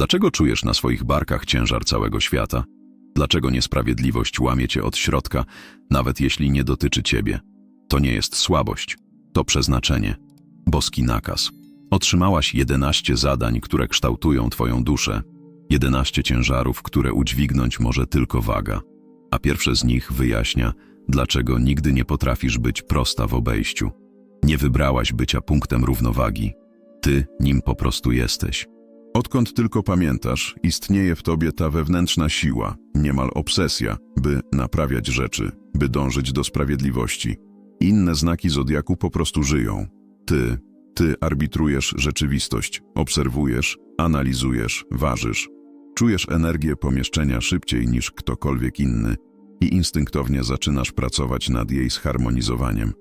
Dlaczego czujesz na swoich barkach ciężar całego świata? Dlaczego niesprawiedliwość łamie cię od środka, nawet jeśli nie dotyczy ciebie? To nie jest słabość, to przeznaczenie. Boski nakaz. Otrzymałaś 11 zadań, które kształtują twoją duszę. 11 ciężarów, które udźwignąć może tylko waga. A pierwsze z nich wyjaśnia, dlaczego nigdy nie potrafisz być prosta w obejściu. Nie wybrałaś bycia punktem równowagi. Ty nim po prostu jesteś. Odkąd tylko pamiętasz, istnieje w tobie ta wewnętrzna siła, niemal obsesja, by naprawiać rzeczy, by dążyć do sprawiedliwości. Inne znaki zodiaku po prostu żyją. Ty, ty arbitrujesz rzeczywistość, obserwujesz, analizujesz, ważysz. Czujesz energię pomieszczenia szybciej niż ktokolwiek inny i instynktownie zaczynasz pracować nad jej zharmonizowaniem.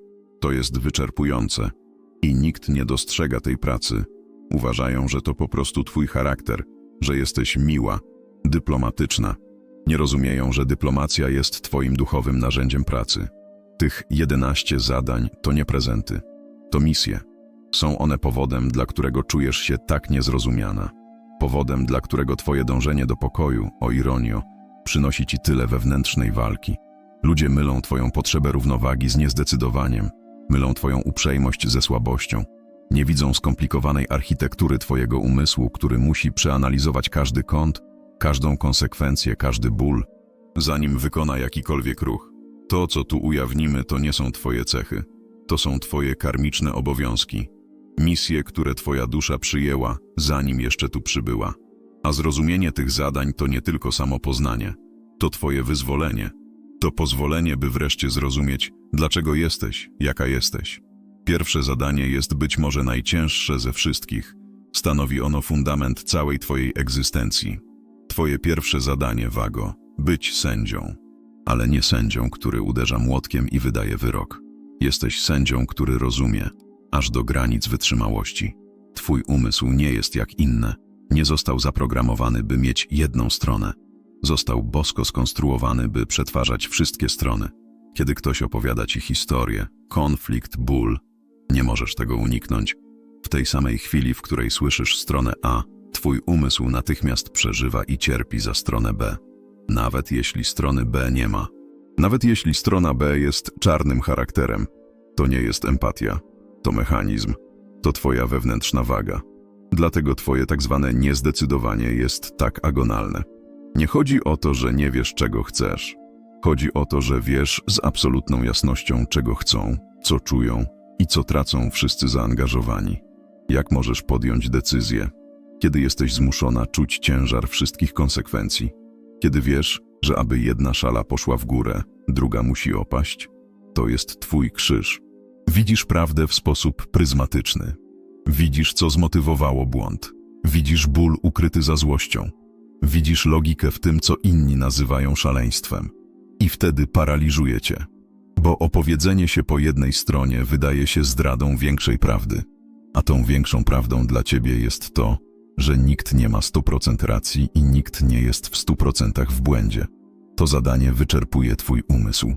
To jest wyczerpujące i nikt nie dostrzega tej pracy. Uważają, że to po prostu twój charakter, że jesteś miła, dyplomatyczna. Nie rozumieją, że dyplomacja jest twoim duchowym narzędziem pracy. Tych 11 zadań to nie prezenty, to misje. Są one powodem, dla którego czujesz się tak niezrozumiana. Powodem, dla którego twoje dążenie do pokoju, o ironio, przynosi ci tyle wewnętrznej walki. Ludzie mylą twoją potrzebę równowagi z niezdecydowaniem, mylą twoją uprzejmość ze słabością. Nie widzą skomplikowanej architektury twojego umysłu, który musi przeanalizować każdy kąt, każdą konsekwencję, każdy ból, zanim wykona jakikolwiek ruch. To, co tu ujawnimy, to nie są twoje cechy. To są twoje karmiczne obowiązki. Misje, które twoja dusza przyjęła, zanim jeszcze tu przybyła. A zrozumienie tych zadań to nie tylko samopoznanie. To twoje wyzwolenie. To pozwolenie, by wreszcie zrozumieć, dlaczego jesteś, jaka jesteś. Pierwsze zadanie jest być może najcięższe ze wszystkich. Stanowi ono fundament całej Twojej egzystencji. Twoje pierwsze zadanie, Wago, być sędzią. Ale nie sędzią, który uderza młotkiem i wydaje wyrok. Jesteś sędzią, który rozumie, aż do granic wytrzymałości. Twój umysł nie jest jak inne. Nie został zaprogramowany, by mieć jedną stronę. Został bosko skonstruowany, by przetwarzać wszystkie strony. Kiedy ktoś opowiada ci historię, konflikt, ból, nie możesz tego uniknąć. W tej samej chwili, w której słyszysz stronę A, twój umysł natychmiast przeżywa i cierpi za stronę B. Nawet jeśli strony B nie ma. Nawet jeśli strona B jest czarnym charakterem. To nie jest empatia. To mechanizm. To twoja wewnętrzna waga. Dlatego twoje tak zwane niezdecydowanie jest tak agonalne. Nie chodzi o to, że nie wiesz, czego chcesz. Chodzi o to, że wiesz z absolutną jasnością, czego chcą, co czują i co tracą wszyscy zaangażowani. Jak możesz podjąć decyzję, kiedy jesteś zmuszona czuć ciężar wszystkich konsekwencji? Kiedy wiesz, że aby jedna szala poszła w górę, druga musi opaść? To jest twój krzyż. Widzisz prawdę w sposób pryzmatyczny. Widzisz, co zmotywowało błąd. Widzisz ból ukryty za złością. Widzisz logikę w tym, co inni nazywają szaleństwem. I wtedy paraliżuje cię bo opowiedzenie się po jednej stronie wydaje się zdradą większej prawdy, a tą większą prawdą dla ciebie jest to, że nikt nie ma 100% racji i nikt nie jest w 100% w błędzie. To zadanie wyczerpuje twój umysł.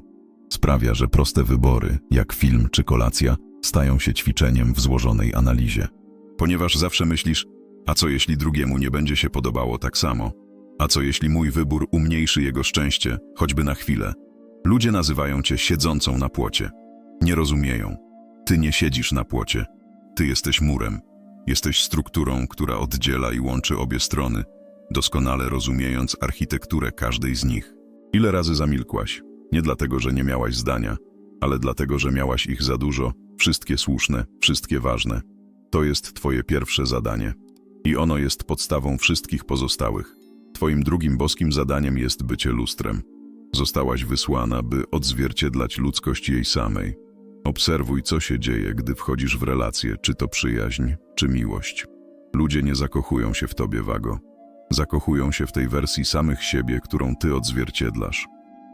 Sprawia, że proste wybory, jak film czy kolacja, stają się ćwiczeniem w złożonej analizie. Ponieważ zawsze myślisz, a co jeśli drugiemu nie będzie się podobało tak samo? A co jeśli mój wybór umniejszy jego szczęście, choćby na chwilę? Ludzie nazywają cię siedzącą na płocie. Nie rozumieją. Ty nie siedzisz na płocie. Ty jesteś murem. Jesteś strukturą, która oddziela i łączy obie strony, doskonale rozumiejąc architekturę każdej z nich. Ile razy zamilkłaś? Nie dlatego, że nie miałaś zdania, ale dlatego, że miałaś ich za dużo, wszystkie słuszne, wszystkie ważne. To jest twoje pierwsze zadanie. I ono jest podstawą wszystkich pozostałych. Twoim drugim boskim zadaniem jest bycie lustrem. Zostałaś wysłana, by odzwierciedlać ludzkość jej samej. Obserwuj, co się dzieje, gdy wchodzisz w relacje, czy to przyjaźń, czy miłość. Ludzie nie zakochują się w tobie, Wago. Zakochują się w tej wersji samych siebie, którą ty odzwierciedlasz.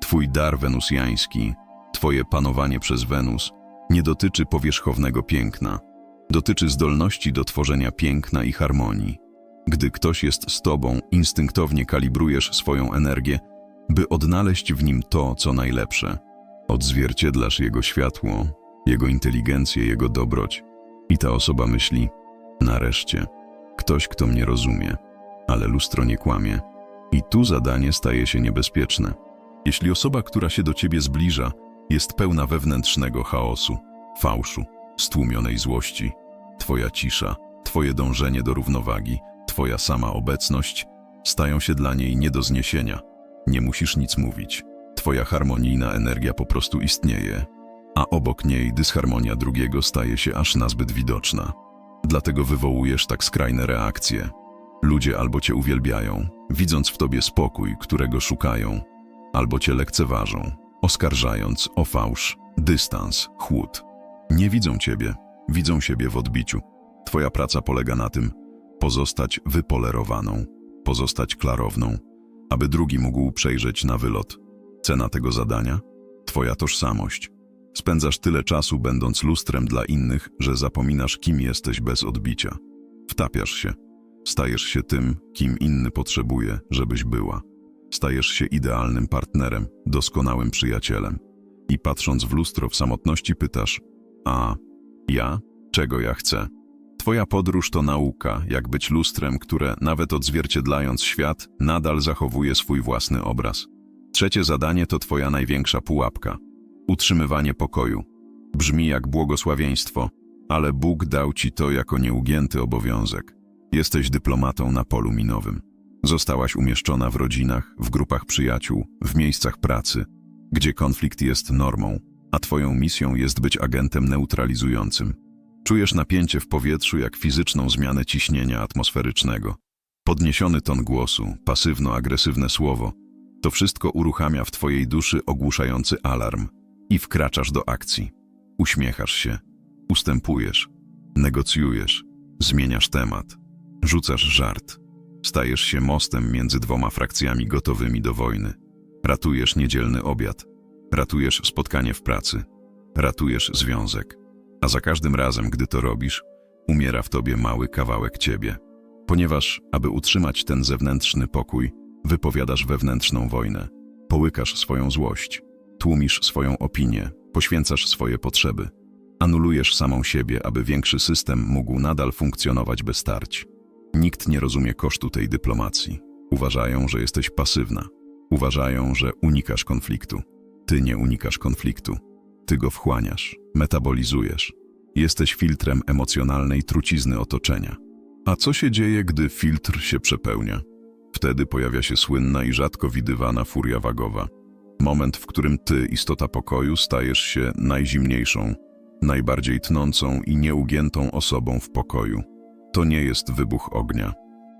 Twój dar wenusjański, twoje panowanie przez Wenus, nie dotyczy powierzchownego piękna. Dotyczy zdolności do tworzenia piękna i harmonii. Gdy ktoś jest z tobą, instynktownie kalibrujesz swoją energię, by odnaleźć w nim to, co najlepsze. Odzwierciedlasz jego światło, jego inteligencję, jego dobroć. I ta osoba myśli, nareszcie, ktoś, kto mnie rozumie. ale lustro nie kłamie. I tu zadanie staje się niebezpieczne. Jeśli osoba, która się do ciebie zbliża, jest pełna wewnętrznego chaosu, fałszu, stłumionej złości, twoja cisza, twoje dążenie do równowagi, twoja sama obecność stają się dla niej nie do zniesienia. Nie musisz nic mówić. Twoja harmonijna energia po prostu istnieje, a obok niej dysharmonia drugiego staje się aż nazbyt widoczna. Dlatego wywołujesz tak skrajne reakcje. Ludzie albo cię uwielbiają, widząc w tobie spokój, którego szukają, albo cię lekceważą, oskarżając o fałsz, dystans, chłód. Nie widzą ciebie, widzą siebie w odbiciu. Twoja praca polega na tym, pozostać wypolerowaną, pozostać klarowną, aby drugi mógł przejrzeć na wylot. Cena tego zadania? Twoja tożsamość. Spędzasz tyle czasu, będąc lustrem dla innych, że zapominasz, kim jesteś bez odbicia. Wtapiasz się. Stajesz się tym, kim inny potrzebuje, żebyś była. Stajesz się idealnym partnerem, doskonałym przyjacielem. I patrząc w lustro w samotności pytasz, a ja? Czego ja chcę? Twoja podróż to nauka, jak być lustrem, które, nawet odzwierciedlając świat, nadal zachowuje swój własny obraz. Trzecie zadanie to Twoja największa pułapka utrzymywanie pokoju. Brzmi jak błogosławieństwo, ale Bóg dał Ci to jako nieugięty obowiązek. Jesteś dyplomatą na polu minowym. Zostałaś umieszczona w rodzinach, w grupach przyjaciół, w miejscach pracy, gdzie konflikt jest normą, a Twoją misją jest być agentem neutralizującym. Czujesz napięcie w powietrzu jak fizyczną zmianę ciśnienia atmosferycznego. Podniesiony ton głosu, pasywno-agresywne słowo. To wszystko uruchamia w Twojej duszy ogłuszający alarm i wkraczasz do akcji. Uśmiechasz się, ustępujesz, negocjujesz, zmieniasz temat, rzucasz żart. Stajesz się mostem między dwoma frakcjami gotowymi do wojny. Ratujesz niedzielny obiad, ratujesz spotkanie w pracy, ratujesz związek. A za każdym razem, gdy to robisz, umiera w tobie mały kawałek ciebie. Ponieważ, aby utrzymać ten zewnętrzny pokój, wypowiadasz wewnętrzną wojnę. Połykasz swoją złość, tłumisz swoją opinię, poświęcasz swoje potrzeby. Anulujesz samą siebie, aby większy system mógł nadal funkcjonować bez starć. Nikt nie rozumie kosztu tej dyplomacji. Uważają, że jesteś pasywna. Uważają, że unikasz konfliktu. Ty nie unikasz konfliktu. Ty go wchłaniasz, metabolizujesz. Jesteś filtrem emocjonalnej trucizny otoczenia. A co się dzieje, gdy filtr się przepełnia? Wtedy pojawia się słynna i rzadko widywana furia wagowa. Moment, w którym ty, istota pokoju, stajesz się najzimniejszą, najbardziej tnącą i nieugiętą osobą w pokoju. To nie jest wybuch ognia.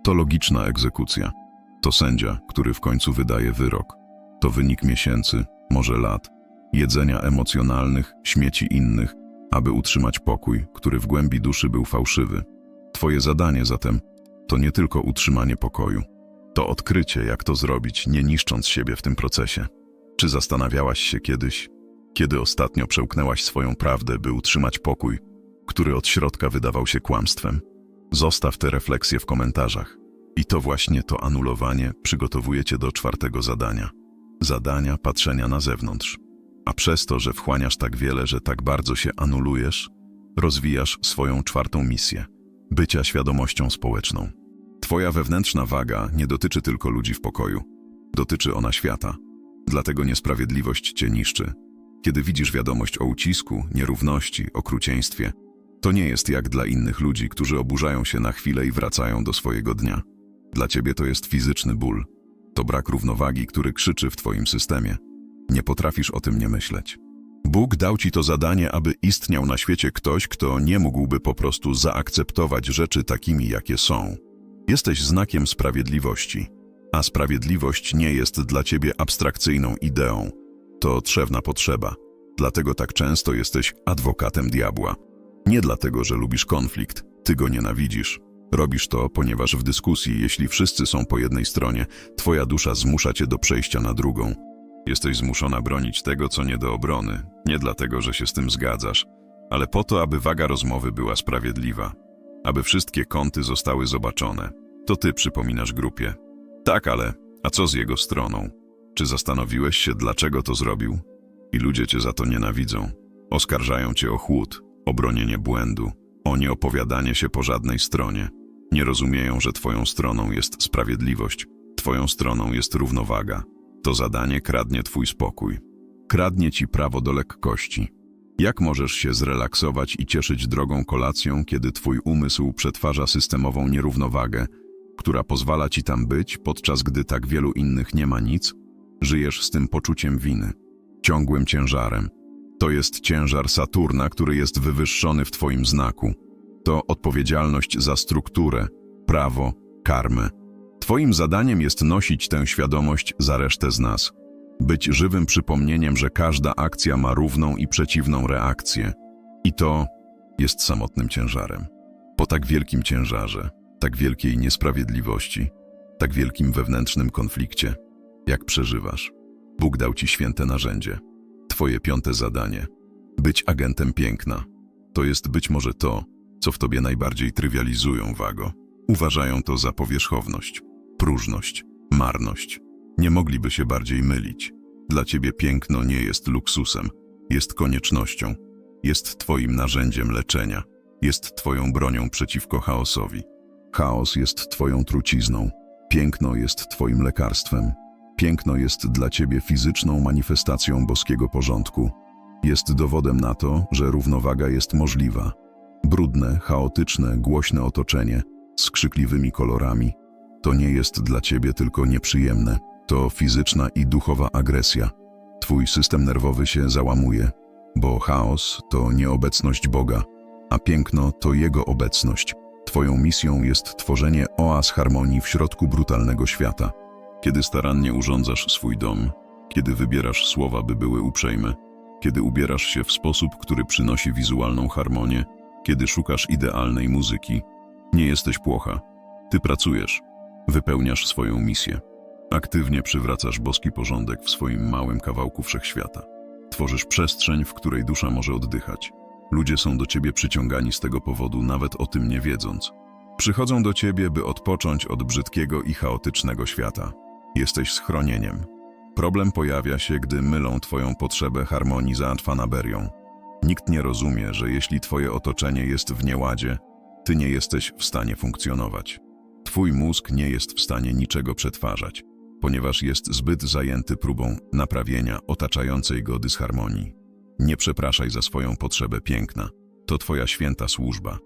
To logiczna egzekucja. To sędzia, który w końcu wydaje wyrok. To wynik miesięcy, może lat, jedzenia emocjonalnych, śmieci innych, aby utrzymać pokój, który w głębi duszy był fałszywy. Twoje zadanie zatem to nie tylko utrzymanie pokoju. To odkrycie, jak to zrobić, nie niszcząc siebie w tym procesie. Czy zastanawiałaś się kiedyś, kiedy ostatnio przełknęłaś swoją prawdę, by utrzymać pokój, który od środka wydawał się kłamstwem? Zostaw te refleksje w komentarzach. I to właśnie to anulowanie przygotowuje cię do czwartego zadania. Zadania patrzenia na zewnątrz. A przez to, że wchłaniasz tak wiele, że tak bardzo się anulujesz, rozwijasz swoją czwartą misję bycia świadomością społeczną. Twoja wewnętrzna waga nie dotyczy tylko ludzi w pokoju, dotyczy ona świata. Dlatego niesprawiedliwość cię niszczy. Kiedy widzisz wiadomość o ucisku, nierówności, okrucieństwie, to nie jest jak dla innych ludzi, którzy oburzają się na chwilę i wracają do swojego dnia. Dla ciebie to jest fizyczny ból. To brak równowagi, który krzyczy w twoim systemie. Nie potrafisz o tym nie myśleć. Bóg dał ci to zadanie, aby istniał na świecie ktoś, kto nie mógłby po prostu zaakceptować rzeczy takimi, jakie są. Jesteś znakiem sprawiedliwości, a sprawiedliwość nie jest dla ciebie abstrakcyjną ideą. To trzewna potrzeba. Dlatego tak często jesteś adwokatem diabła. Nie dlatego, że lubisz konflikt, ty go nienawidzisz. Robisz to, ponieważ w dyskusji, jeśli wszyscy są po jednej stronie, twoja dusza zmusza cię do przejścia na drugą. Jesteś zmuszona bronić tego, co nie do obrony, nie dlatego, że się z tym zgadzasz, ale po to, aby waga rozmowy była sprawiedliwa, aby wszystkie kąty zostały zobaczone. To ty przypominasz grupie. Tak, ale a co z jego stroną? Czy zastanowiłeś się, dlaczego to zrobił? I ludzie cię za to nienawidzą. Oskarżają cię o chłód, o bronienie błędu, o nieopowiadanie się po żadnej stronie. Nie rozumieją, że twoją stroną jest sprawiedliwość, twoją stroną jest równowaga. To zadanie kradnie twój spokój. Kradnie ci prawo do lekkości. Jak możesz się zrelaksować i cieszyć drogą kolacją, kiedy twój umysł przetwarza systemową nierównowagę, która pozwala ci tam być, podczas gdy tak wielu innych nie ma nic? Żyjesz z tym poczuciem winy, ciągłym ciężarem. To jest ciężar Saturna, który jest wywyższony w twoim znaku. To odpowiedzialność za strukturę, prawo, karmę. Twoim zadaniem jest nosić tę świadomość za resztę z nas. Być żywym przypomnieniem, że każda akcja ma równą i przeciwną reakcję. I to jest samotnym ciężarem. Po tak wielkim ciężarze, tak wielkiej niesprawiedliwości, tak wielkim wewnętrznym konflikcie, jak przeżywasz, Bóg dał ci święte narzędzie. Twoje piąte zadanie. Być agentem piękna. To jest być może to, co w tobie najbardziej trywializują, Wago. Uważają to za powierzchowność, próżność, marność. Nie mogliby się bardziej mylić. Dla ciebie piękno nie jest luksusem, jest koniecznością, jest twoim narzędziem leczenia, jest twoją bronią przeciwko chaosowi. Chaos jest twoją trucizną, piękno jest twoim lekarstwem. Piękno jest dla ciebie fizyczną manifestacją boskiego porządku. Jest dowodem na to, że równowaga jest możliwa. Brudne, chaotyczne, głośne otoczenie z krzykliwymi kolorami to nie jest dla ciebie tylko nieprzyjemne, to fizyczna i duchowa agresja. Twój system nerwowy się załamuje, bo chaos to nieobecność Boga, a piękno to Jego obecność. Twoją misją jest tworzenie oaz harmonii w środku brutalnego świata. Kiedy starannie urządzasz swój dom, kiedy wybierasz słowa, by były uprzejme, kiedy ubierasz się w sposób, który przynosi wizualną harmonię, kiedy szukasz idealnej muzyki, nie jesteś płocha. Ty pracujesz, wypełniasz swoją misję. Aktywnie przywracasz boski porządek w swoim małym kawałku wszechświata. Tworzysz przestrzeń, w której dusza może oddychać. Ludzie są do ciebie przyciągani z tego powodu, nawet o tym nie wiedząc. Przychodzą do ciebie, by odpocząć od brzydkiego i chaotycznego świata. Jesteś schronieniem. Problem pojawia się, gdy mylą twoją potrzebę harmonii za fanaberią. Nikt nie rozumie, że jeśli twoje otoczenie jest w nieładzie, ty nie jesteś w stanie funkcjonować. Twój mózg nie jest w stanie niczego przetwarzać, ponieważ jest zbyt zajęty próbą naprawienia otaczającej go dysharmonii. Nie przepraszaj za swoją potrzebę piękna. To twoja święta służba.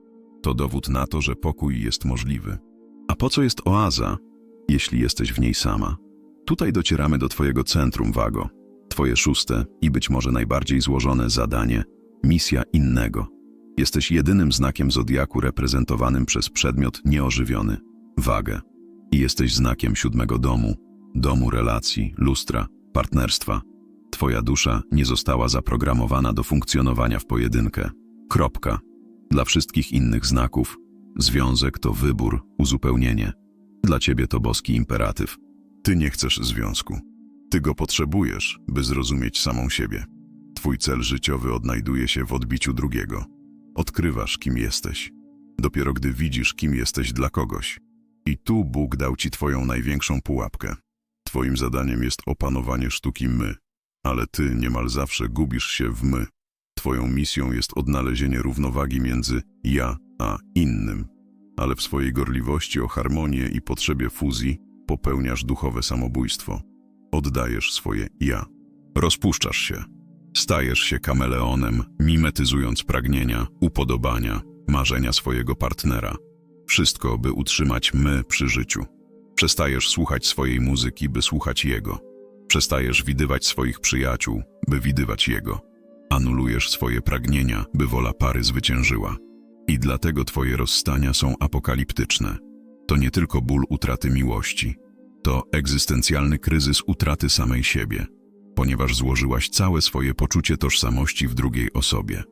To dowód na to, że pokój jest możliwy. A po co jest oaza, jeśli jesteś w niej sama? Tutaj docieramy do twojego centrum, Wago. Twoje szóste i być może najbardziej złożone zadanie misja innego. Jesteś jedynym znakiem zodiaku reprezentowanym przez przedmiot nieożywiony wagę. I jesteś znakiem siódmego domu, domu relacji, lustra, partnerstwa. Twoja dusza nie została zaprogramowana do funkcjonowania w pojedynkę. Kropka. Dla wszystkich innych znaków związek to wybór, uzupełnienie. Dla ciebie to boski imperatyw. Ty nie chcesz związku. Ty go potrzebujesz, by zrozumieć samą siebie. Twój cel życiowy odnajduje się w odbiciu drugiego. Odkrywasz, kim jesteś. Dopiero gdy widzisz, kim jesteś dla kogoś. I tu Bóg dał ci twoją największą pułapkę. Twoim zadaniem jest opanowanie sztuki my, ale ty niemal zawsze gubisz się w my. Twoją misją jest odnalezienie równowagi między ja a innym, ale w swojej gorliwości o harmonię i potrzebie fuzji popełniasz duchowe samobójstwo. Oddajesz swoje ja. Rozpuszczasz się. Stajesz się kameleonem, mimetyzując pragnienia, upodobania, marzenia swojego partnera. Wszystko, by utrzymać my przy życiu. Przestajesz słuchać swojej muzyki, by słuchać jego. Przestajesz widywać swoich przyjaciół, by widywać jego. Anulujesz swoje pragnienia, by wola pary zwyciężyła. I dlatego twoje rozstania są apokaliptyczne. To nie tylko ból utraty miłości, to egzystencjalny kryzys utraty samej siebie, ponieważ złożyłaś całe swoje poczucie tożsamości w drugiej osobie.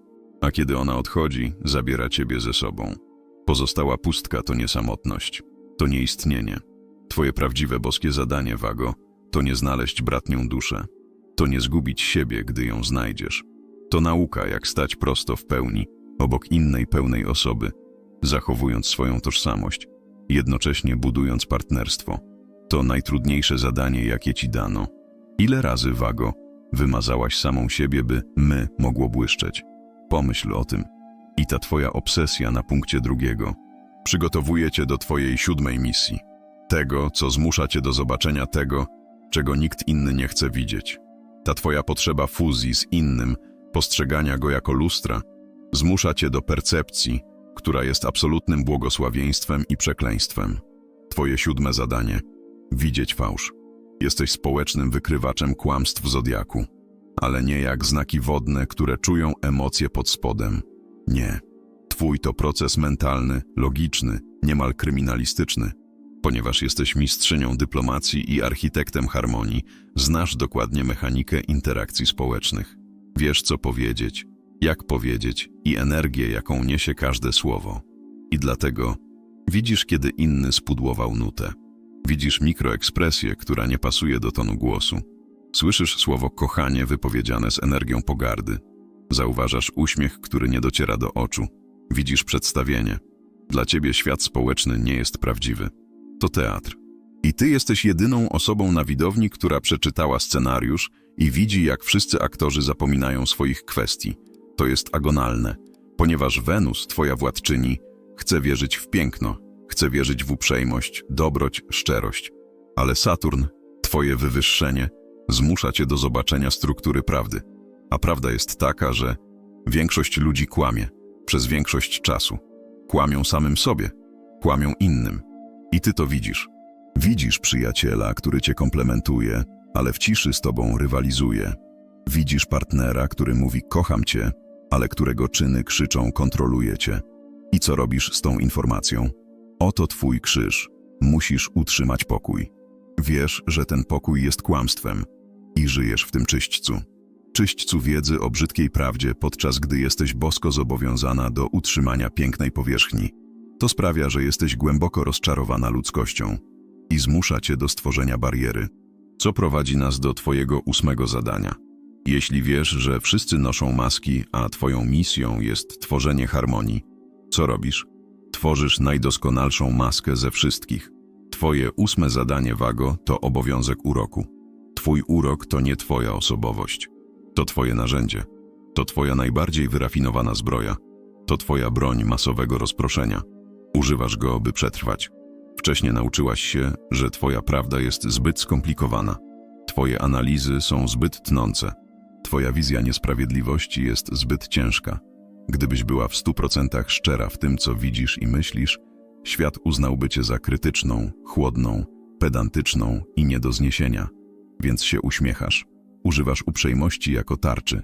A kiedy ona odchodzi, zabiera ciebie ze sobą. Pozostała pustka to nie samotność, to nie istnienie. Twoje prawdziwe boskie zadanie, Wago, to nie znaleźć bratnią duszę, to nie zgubić siebie, gdy ją znajdziesz. To nauka, jak stać prosto w pełni, obok innej pełnej osoby, zachowując swoją tożsamość, jednocześnie budując partnerstwo. To najtrudniejsze zadanie, jakie ci dano. Ile razy, Wago, wymazałaś samą siebie, by my mogło błyszczeć? Pomyśl o tym. I ta twoja obsesja na punkcie drugiego Przygotowuje cię do twojej siódmej misji. Tego, co zmusza cię do zobaczenia tego, czego nikt inny nie chce widzieć. Ta twoja potrzeba fuzji z innym, postrzegania go jako lustra, zmusza cię do percepcji, która jest absolutnym błogosławieństwem i przekleństwem. Twoje siódme zadanie widzieć fałsz. Jesteś społecznym wykrywaczem kłamstw zodiaku, ale nie jak znaki wodne, które czują emocje pod spodem. Nie. Twój to proces mentalny, logiczny, niemal kryminalistyczny. Ponieważ jesteś mistrzynią dyplomacji i architektem harmonii, znasz dokładnie mechanikę interakcji społecznych. Wiesz, co powiedzieć, jak powiedzieć i energię, jaką niesie każde słowo. I dlatego widzisz, kiedy inny spudłował nutę. Widzisz mikroekspresję, która nie pasuje do tonu głosu. Słyszysz słowo kochanie wypowiedziane z energią pogardy. Zauważasz uśmiech, który nie dociera do oczu. Widzisz przedstawienie. Dla ciebie świat społeczny nie jest prawdziwy. To teatr. I ty jesteś jedyną osobą na widowni, która przeczytała scenariusz i widzi, jak wszyscy aktorzy zapominają swoich kwestii. To jest agonalne, ponieważ Wenus, twoja władczyni, chce wierzyć w piękno, chce wierzyć w uprzejmość, dobroć, szczerość. Ale Saturn, twoje wywyższenie, zmusza cię do zobaczenia struktury prawdy. A prawda jest taka, że większość ludzi kłamie przez większość czasu. Kłamią samym sobie, kłamią innym. I ty to widzisz. Widzisz przyjaciela, który cię komplementuje, ale w ciszy z tobą rywalizuje. Widzisz partnera, który mówi kocham cię, ale którego czyny krzyczą kontroluje cię. I co robisz z tą informacją? Oto twój krzyż. Musisz utrzymać pokój. Wiesz, że ten pokój jest kłamstwem i żyjesz w tym czyśćcu. Czyśćcu wiedzy o brzydkiej prawdzie, podczas gdy jesteś bosko zobowiązana do utrzymania pięknej powierzchni. To sprawia, że jesteś głęboko rozczarowana ludzkością i zmusza cię do stworzenia bariery, co prowadzi nas do twojego ósmego zadania. Jeśli wiesz, że wszyscy noszą maski, a twoją misją jest tworzenie harmonii, co robisz? Tworzysz najdoskonalszą maskę ze wszystkich. Twoje ósme zadanie, Wago, to obowiązek uroku. Twój urok to nie twoja osobowość. To twoje narzędzie. To twoja najbardziej wyrafinowana zbroja. To twoja broń masowego rozproszenia. Używasz go, by przetrwać. Wcześniej nauczyłaś się, że twoja prawda jest zbyt skomplikowana. Twoje analizy są zbyt tnące. Twoja wizja niesprawiedliwości jest zbyt ciężka. Gdybyś była w stu procentach szczera w tym, co widzisz i myślisz, świat uznałby cię za krytyczną, chłodną, pedantyczną i nie do zniesienia. Więc się uśmiechasz. Używasz uprzejmości jako tarczy.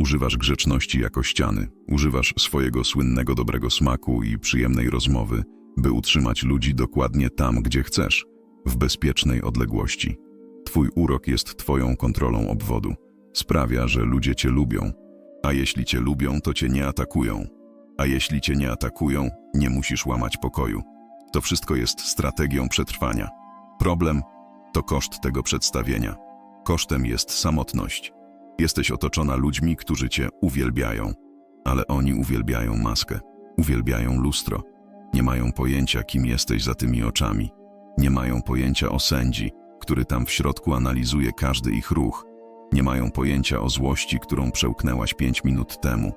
Używasz grzeczności jako ściany. Używasz swojego słynnego dobrego smaku i przyjemnej rozmowy, by utrzymać ludzi dokładnie tam, gdzie chcesz, w bezpiecznej odległości. Twój urok jest twoją kontrolą obwodu. Sprawia, że ludzie cię lubią. A jeśli cię lubią, to cię nie atakują. A jeśli cię nie atakują, nie musisz łamać pokoju. To wszystko jest strategią przetrwania. Problem to koszt tego przedstawienia. Kosztem jest samotność. Jesteś otoczona ludźmi, którzy cię uwielbiają, ale oni uwielbiają maskę, uwielbiają lustro. Nie mają pojęcia, kim jesteś za tymi oczami. Nie mają pojęcia o sędzi, który tam w środku analizuje każdy ich ruch. Nie mają pojęcia o złości, którą przełknęłaś pięć minut temu.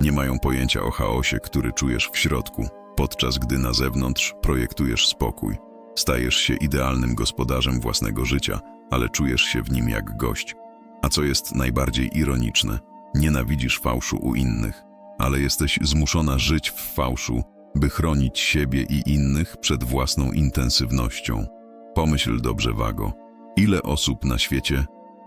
Nie mają pojęcia o chaosie, który czujesz w środku, podczas gdy na zewnątrz projektujesz spokój. Stajesz się idealnym gospodarzem własnego życia, ale czujesz się w nim jak gość. A co jest najbardziej ironiczne, nienawidzisz fałszu u innych, ale jesteś zmuszona żyć w fałszu, by chronić siebie i innych przed własną intensywnością. Pomyśl dobrze, Wago, ile osób na świecie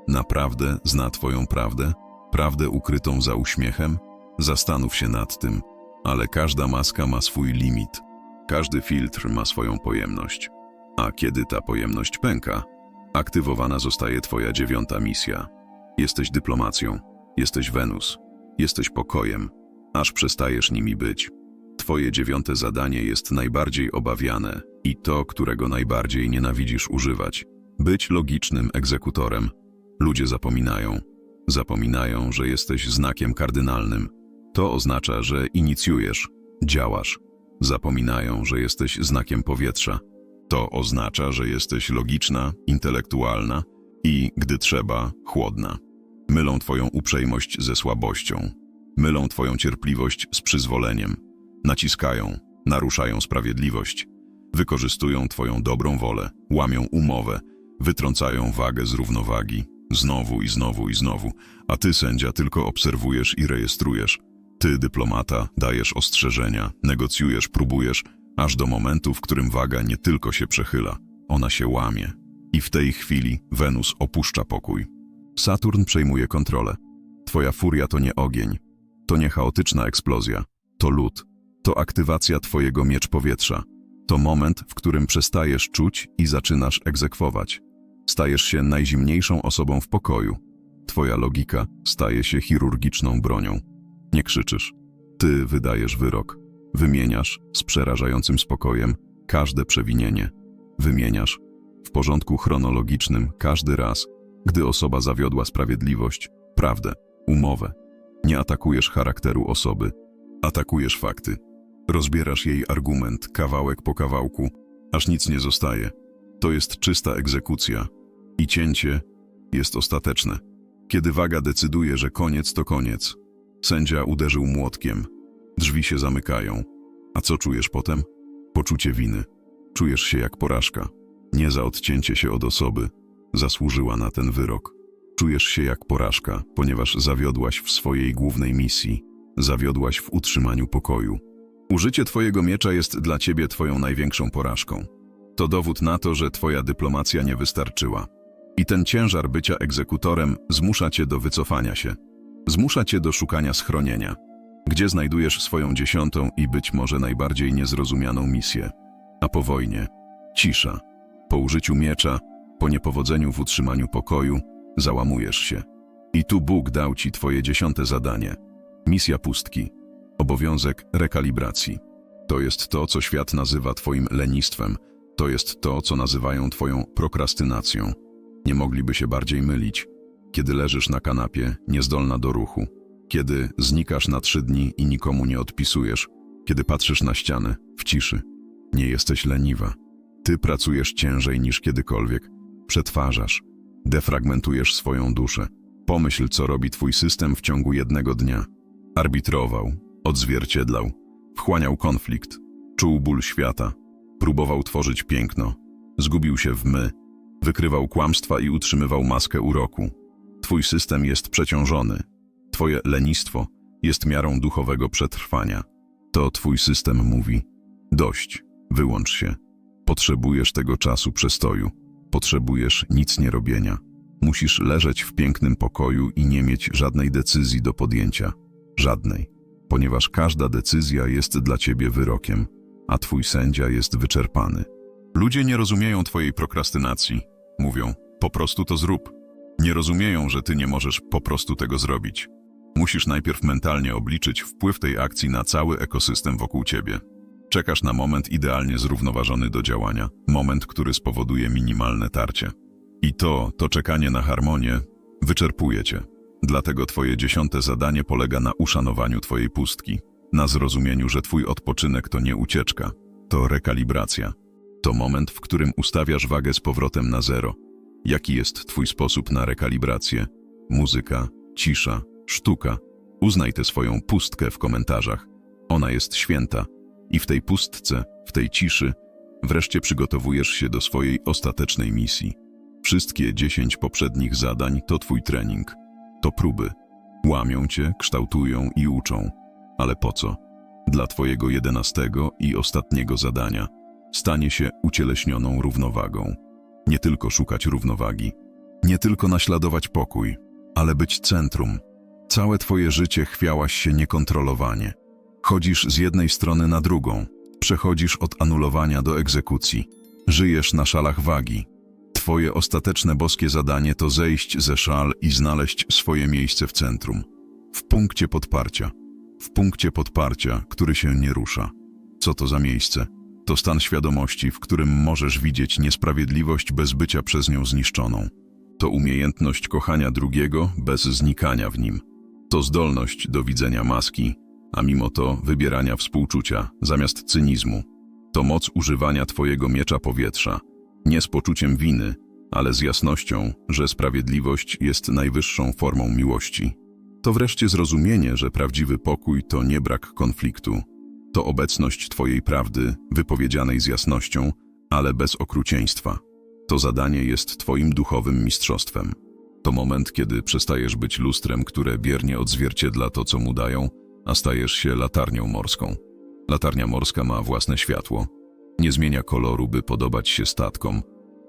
naprawdę zna Twoją prawdę, prawdę ukrytą za uśmiechem? Zastanów się nad tym, ale każda maska ma swój limit, każdy filtr ma swoją pojemność. A kiedy ta pojemność pęka, aktywowana zostaje Twoja dziewiąta misja. Jesteś dyplomacją, jesteś Wenus, jesteś pokojem, aż przestajesz nimi być. Twoje dziewiąte zadanie jest najbardziej obawiane i to, którego najbardziej nienawidzisz używać. Być logicznym egzekutorem. Ludzie zapominają. Zapominają, że jesteś znakiem kardynalnym. To oznacza, że inicjujesz, działasz. Zapominają, że jesteś znakiem powietrza. To oznacza, że jesteś logiczna, intelektualna i, gdy trzeba, chłodna. Mylą Twoją uprzejmość ze słabością. Mylą Twoją cierpliwość z przyzwoleniem. Naciskają, naruszają sprawiedliwość. Wykorzystują twoją dobrą wolę, łamią umowę, wytrącają wagę z równowagi. Znowu i znowu i znowu. A ty, sędzia, tylko obserwujesz i rejestrujesz. Ty, dyplomata, dajesz ostrzeżenia, negocjujesz, próbujesz, aż do momentu, w którym waga nie tylko się przechyla, ona się łamie. I w tej chwili Wenus opuszcza pokój. Saturn przejmuje kontrolę. Twoja furia to nie ogień, to nie chaotyczna eksplozja, to lód, to aktywacja twojego miecz powietrza. To moment, w którym przestajesz czuć i zaczynasz egzekwować. Stajesz się najzimniejszą osobą w pokoju. Twoja logika staje się chirurgiczną bronią. Nie krzyczysz. Ty wydajesz wyrok. Wymieniasz z przerażającym spokojem każde przewinienie. Wymieniasz w porządku chronologicznym każdy raz, gdy osoba zawiodła sprawiedliwość, prawdę, umowę. Nie atakujesz charakteru osoby, atakujesz fakty. Rozbierasz jej argument kawałek po kawałku, aż nic nie zostaje. To jest czysta egzekucja. I cięcie jest ostateczne. Kiedy waga decyduje, że koniec to koniec, sędzia uderzył młotkiem. Drzwi się zamykają. A co czujesz potem? Poczucie winy. Czujesz się jak porażka. Nie za odcięcie się od osoby. Zasłużyła na ten wyrok. Czujesz się jak porażka, ponieważ zawiodłaś w swojej głównej misji. Zawiodłaś w utrzymaniu pokoju. Użycie twojego miecza jest dla ciebie twoją największą porażką. To dowód na to, że twoja dyplomacja nie wystarczyła. I ten ciężar bycia egzekutorem zmusza cię do wycofania się. Zmusza cię do szukania schronienia. Gdzie znajdujesz swoją dziesiątą i być może najbardziej niezrozumianą misję. A po wojnie cisza. Po użyciu miecza, po niepowodzeniu w utrzymaniu pokoju, załamujesz się. I tu Bóg dał ci twoje dziesiąte zadanie. Misja pustki. Obowiązek rekalibracji. To jest to, co świat nazywa twoim lenistwem. To jest to, co nazywają twoją prokrastynacją. Nie mogliby się bardziej mylić. Kiedy leżysz na kanapie, niezdolna do ruchu. Kiedy znikasz na trzy dni i nikomu nie odpisujesz. Kiedy patrzysz na ścianę, w ciszy. Nie jesteś leniwa. Ty pracujesz ciężej niż kiedykolwiek. Przetwarzasz. Defragmentujesz swoją duszę. Pomyśl, co robi twój system w ciągu jednego dnia. Arbitrował, odzwierciedlał, wchłaniał konflikt, czuł ból świata, próbował tworzyć piękno, zgubił się w my, wykrywał kłamstwa i utrzymywał maskę uroku. Twój system jest przeciążony. Twoje lenistwo jest miarą duchowego przetrwania. To twój system mówi: dość, wyłącz się. Potrzebujesz tego czasu przestoju. Potrzebujesz nic nie robienia. Musisz leżeć w pięknym pokoju i nie mieć żadnej decyzji do podjęcia. Żadnej. Ponieważ każda decyzja jest dla ciebie wyrokiem, a twój sędzia jest wyczerpany. Ludzie nie rozumieją twojej prokrastynacji. Mówią, po prostu to zrób. Nie rozumieją, że ty nie możesz po prostu tego zrobić. Musisz najpierw mentalnie obliczyć wpływ tej akcji na cały ekosystem wokół ciebie. Czekasz na moment idealnie zrównoważony do działania, moment, który spowoduje minimalne tarcie. I to, to czekanie na harmonię, wyczerpuje cię. Dlatego twoje dziesiąte zadanie polega na uszanowaniu twojej pustki, na zrozumieniu, że twój odpoczynek to nie ucieczka, to rekalibracja. To moment, w którym ustawiasz wagę z powrotem na zero. Jaki jest twój sposób na rekalibrację? Muzyka, cisza, sztuka. Uznaj tę swoją pustkę w komentarzach. Ona jest święta. I w tej pustce, w tej ciszy, wreszcie przygotowujesz się do swojej ostatecznej misji. Wszystkie dziesięć poprzednich zadań to twój trening. To próby. Łamią cię, kształtują i uczą. Ale po co? Dla twojego jedenastego i ostatniego zadania stanie się ucieleśnioną równowagą. Nie tylko szukać równowagi, nie tylko naśladować pokój, ale być centrum. Całe twoje życie chwiałaś się niekontrolowanie. Chodzisz z jednej strony na drugą, przechodzisz od anulowania do egzekucji, żyjesz na szalach wagi. Twoje ostateczne boskie zadanie to zejść ze szal i znaleźć swoje miejsce w centrum. W punkcie podparcia. W punkcie podparcia, który się nie rusza. Co to za miejsce? To stan świadomości, w którym możesz widzieć niesprawiedliwość bez bycia przez nią zniszczoną. To umiejętność kochania drugiego bez znikania w nim. To zdolność do widzenia maski, a mimo to wybierania współczucia zamiast cynizmu. To moc używania Twojego miecza powietrza, nie z poczuciem winy, ale z jasnością, że sprawiedliwość jest najwyższą formą miłości. To wreszcie zrozumienie, że prawdziwy pokój to nie brak konfliktu, To obecność Twojej prawdy, wypowiedzianej z jasnością, ale bez okrucieństwa. To zadanie jest Twoim duchowym mistrzostwem. To moment, kiedy przestajesz być lustrem, które biernie odzwierciedla to, co mu dają, a stajesz się latarnią morską. Latarnia morska ma własne światło. Nie zmienia koloru, by podobać się statkom.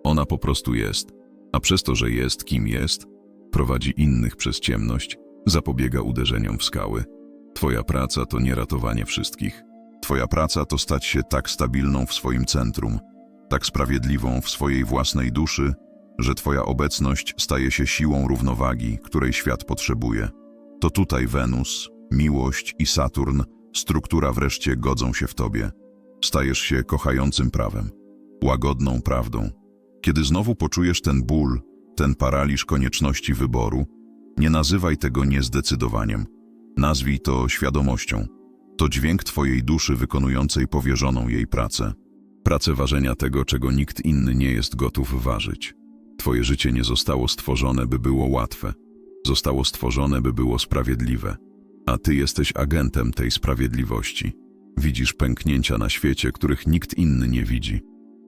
Ona po prostu jest. A przez to, że jest kim jest, prowadzi innych przez ciemność, zapobiega uderzeniom w skały. Twoja praca to nie ratowanie wszystkich. Twoja praca to stać się tak stabilną w swoim centrum, tak sprawiedliwą w swojej własnej duszy, że Twoja obecność staje się siłą równowagi, której świat potrzebuje. To tutaj Wenus, miłość i Saturn, struktura wreszcie godzą się w Tobie. Stajesz się kochającym prawem, łagodną prawdą. Kiedy znowu poczujesz ten ból, ten paraliż konieczności wyboru, nie nazywaj tego niezdecydowaniem. Nazwij to świadomością. To dźwięk Twojej duszy wykonującej powierzoną jej pracę. Pracę ważenia tego, czego nikt inny nie jest gotów ważyć. Twoje życie nie zostało stworzone, by było łatwe. Zostało stworzone, by było sprawiedliwe. A Ty jesteś agentem tej sprawiedliwości. Widzisz pęknięcia na świecie, których nikt inny nie widzi.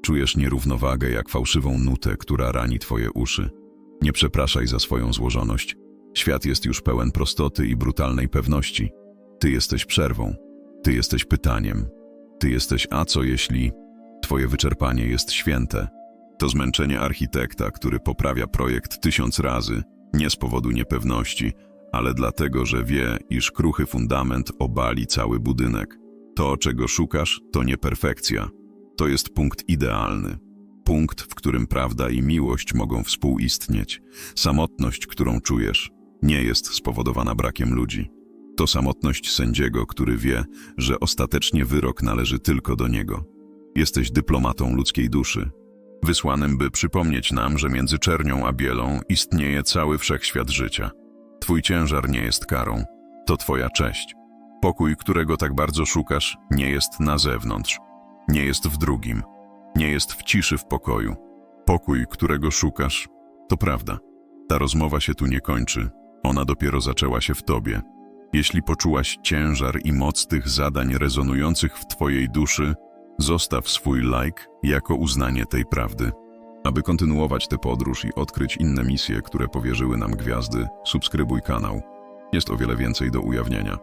Czujesz nierównowagę jak fałszywą nutę, która rani Twoje uszy. Nie przepraszaj za swoją złożoność. Świat jest już pełen prostoty i brutalnej pewności. Ty jesteś przerwą. Ty jesteś pytaniem. Ty jesteś a co jeśli Twoje wyczerpanie jest święte. To zmęczenie architekta, który poprawia projekt tysiąc razy, nie z powodu niepewności, ale dlatego, że wie, iż kruchy fundament obali cały budynek. To, czego szukasz, to nie perfekcja. To jest punkt idealny. Punkt, w którym prawda i miłość mogą współistnieć. Samotność, którą czujesz, nie jest spowodowana brakiem ludzi. To samotność sędziego, który wie, że ostatecznie wyrok należy tylko do niego. Jesteś dyplomatą ludzkiej duszy, wysłanym, by przypomnieć nam, że między czernią a bielą istnieje cały wszechświat życia. Twój ciężar nie jest karą, to Twoja cześć. Pokój, którego tak bardzo szukasz, nie jest na zewnątrz, nie jest w drugim, nie jest w ciszy w pokoju. Pokój, którego szukasz, to prawda. Ta rozmowa się tu nie kończy, ona dopiero zaczęła się w Tobie. Jeśli poczułaś ciężar i moc tych zadań rezonujących w Twojej duszy, zostaw swój like jako uznanie tej prawdy. Aby kontynuować tę podróż i odkryć inne misje, które powierzyły nam gwiazdy, subskrybuj kanał. Jest o wiele więcej do ujawnienia.